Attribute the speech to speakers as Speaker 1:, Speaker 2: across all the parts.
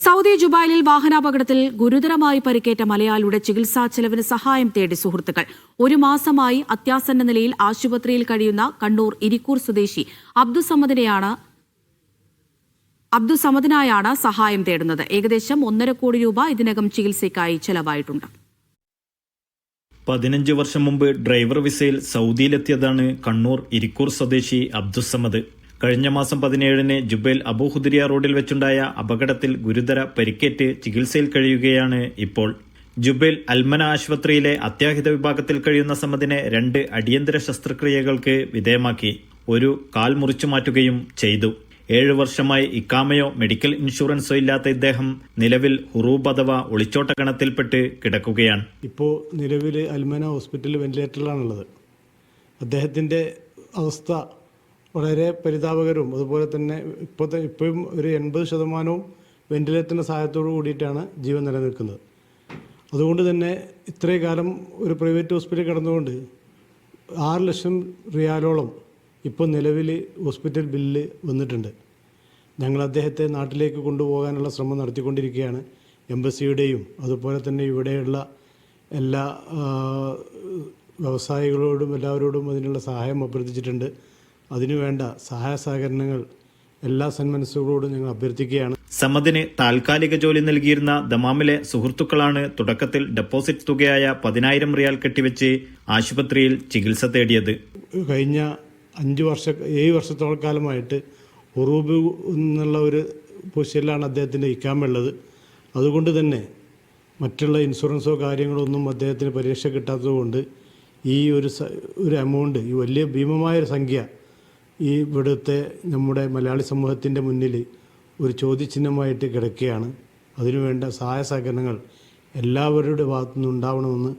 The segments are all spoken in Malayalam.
Speaker 1: സൗദി ജുബൈലിൽ വാഹനാപകടത്തിൽ ഗുരുതരമായി പരിക്കേറ്റ മലയാളിയുടെ ചികിത്സാ ചെലവിന് സഹായം തേടി സുഹൃത്തുക്കൾ. ഒരു മാസമായി അത്യാസന്ന നിലയിൽ ആശുപത്രിയിൽ കഴിയുന്ന കണ്ണൂർ ഇരിക്കൂർ സ്വദേശി അബ്ദുസമ്മദിനെയാണ് അബ്ദുസമ്മദിനായാണ് സഹായം തേടുന്നത്. ഏകദേശം ഒന്നര കോടി രൂപ ഇതിനകം ചികിത്സയ്ക്കായി ചെലവായിട്ടുണ്ട്.
Speaker 2: പതിനഞ്ച് വർഷം മുമ്പ് ഡ്രൈവർ വിസയിൽ സൗദിയിലെത്തിയതാണ് കണ്ണൂർ ഇരിക്കൂർ സ്വദേശി അബ്ദുസമദ് കഴിഞ്ഞ മാസം പതിനേഴിന് ജുബേൽ അബൂഹുദരിയ റോഡിൽ വെച്ചുണ്ടായ അപകടത്തിൽ ഗുരുതര പരിക്കേറ്റ് ചികിത്സയിൽ കഴിയുകയാണ് ഇപ്പോൾ. ജുബേൽ അൽമന ആശുപത്രിയിലെ അത്യാഹിത വിഭാഗത്തിൽ കഴിയുന്ന സമ്മതിനെ രണ്ട് അടിയന്തര ശസ്ത്രക്രിയകൾക്ക് വിധേയമാക്കി. ഒരു കാൽ മുറിച്ചു മാറ്റുകയും ചെയ്തു. ഏഴു വർഷമായി ഇക്കാമയോ മെഡിക്കൽ ഇൻഷുറൻസോ ഇല്ലാത്ത ഇദ്ദേഹം നിലവിൽ ഹുറൂബ് അഥവാ ഒളിച്ചോട്ട ഗണത്തിൽപ്പെട്ട് കിടക്കുകയാണ്.
Speaker 3: ഇപ്പോൾ നിലവിൽ അൽമന ഹോസ്പിറ്റലിൽ വെന്റിലേറ്ററിലാണുള്ളത്. അദ്ദേഹത്തിന്റെ അവസ്ഥ വളരെ പരിതാപകരവും അതുപോലെ തന്നെ ഇപ്പോഴത്തെ ഇപ്പോഴും ഒരു എൺപത് ശതമാനവും വെന്റിലേറ്ററിന്റെ സഹായത്തോടു കൂടിയിട്ടാണ് ജീവൻ നിലനിൽക്കുന്നത്. അതുകൊണ്ട് തന്നെ ഇത്രയും കാലം ഒരു പ്രൈവറ്റ് ഹോസ്പിറ്റലിൽ കിടന്നുകൊണ്ട് ആറ് ലക്ഷം റിയാലോളം ഇപ്പോൾ നിലവിൽ ഹോസ്പിറ്റൽ ബില്ല് വന്നിട്ടുണ്ട്. ഞങ്ങൾ അദ്ദേഹത്തെ നാട്ടിലേക്ക് കൊണ്ടുപോകാനുള്ള ശ്രമം നടത്തിക്കൊണ്ടിരിക്കുകയാണ് എംബസിയുടെയും അതുപോലെ തന്നെ ഇവിടെയുള്ള എല്ലാ വ്യവസായികളോടും എല്ലാവരോടും അതിനുള്ള സഹായം അഭ്യർത്ഥിച്ചിട്ടുണ്ട്. അതിനുവേണ്ട സഹായ സഹകരണങ്ങൾ എല്ലാ സന്മനസ്സുകളോടും ഞങ്ങൾ അഭ്യർത്ഥിക്കുകയാണ്.
Speaker 2: സമദിന് താൽക്കാലിക ജോലി നൽകിയിരുന്ന ദമാമിലെ സുഹൃത്തുക്കളാണ് തുടക്കത്തിൽ ഡെപ്പോസിറ്റ് തുകയായ പതിനായിരം റിയാൽ കെട്ടിവെച്ച് ആശുപത്രിയിൽ ചികിത്സ തേടിയത്.
Speaker 3: കഴിഞ്ഞ അഞ്ച് വർഷ ഏഴ് വർഷത്തോളം കാലമായിട്ട് ഉറൂബ് എന്നുള്ള ഒരു പൊസിഷനിലാണ് അദ്ദേഹത്തിന്റെ ഇക്കാമുള്ളത് അതുകൊണ്ട് തന്നെ മറ്റുള്ള ഇൻഷുറൻസോ കാര്യങ്ങളോ ഒന്നും അദ്ദേഹത്തിന് പരീക്ഷ കിട്ടാത്തതുകൊണ്ട് ഈ ഒരു ഒരു എമൗണ്ട് ഈ വലിയ ഭീമമായ ഒരു സംഖ്യ ഈ ഇവിടുത്തെ നമ്മുടെ മലയാളി സമൂഹത്തിന്റെ മുന്നിൽ ഒരു ചോദ്യചിഹ്നമായിട്ട് കിടക്കുകയാണ്. അതിനുവേണ്ട സഹായ സഹകരണങ്ങൾ എല്ലാവരുടെ ഭാഗത്തു നിന്നുണ്ടാവണമെന്ന്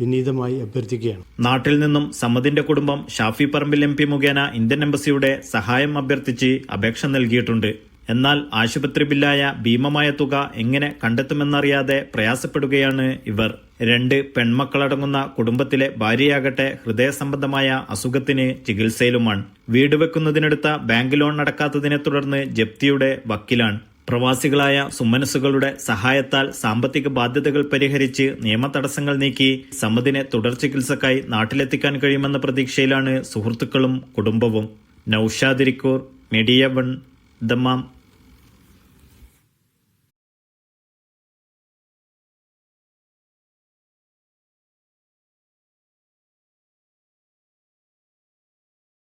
Speaker 3: വിനീതമായി അഭ്യർത്ഥിക്കുകയാണ്.
Speaker 2: നാട്ടിൽ നിന്നും സമ്മദിന്റെ കുടുംബം ഷാഫി പറമ്പിൽ എം മുഖേന ഇന്ത്യൻ എംബസിയുടെ സഹായം അഭ്യർത്ഥിച്ച് അപേക്ഷ നൽകിയിട്ടുണ്ട്. എന്നാൽ ആശുപത്രി ബില്ലായ ഭീമമായ തുക എങ്ങനെ കണ്ടെത്തുമെന്നറിയാതെ പ്രയാസപ്പെടുകയാണ് ഇവർ. രണ്ട് പെൺമക്കളടങ്ങുന്ന കുടുംബത്തിലെ ഭാര്യയാകട്ടെ ഹൃദയ സംബന്ധമായ അസുഖത്തിന് ചികിത്സയിലുമാണ്. വീട് വെക്കുന്നതിനെടുത്ത ബാങ്ക് ലോൺ നടക്കാത്തതിനെ തുടർന്ന് ജപ്തിയുടെ വക്കിലാണ്. പ്രവാസികളായ സുമനസ്സുകളുടെ സഹായത്താൽ സാമ്പത്തിക ബാധ്യതകൾ പരിഹരിച്ച് നിയമ തടസ്സങ്ങൾ നീക്കി സമ്മതിനെ തുടർ ചികിത്സക്കായി നാട്ടിലെത്തിക്കാൻ കഴിയുമെന്ന പ്രതീക്ഷയിലാണ് സുഹൃത്തുക്കളും കുടുംബവും. നൌഷാദിരിക്കൂർ മീഡിയ വൺ ദമാം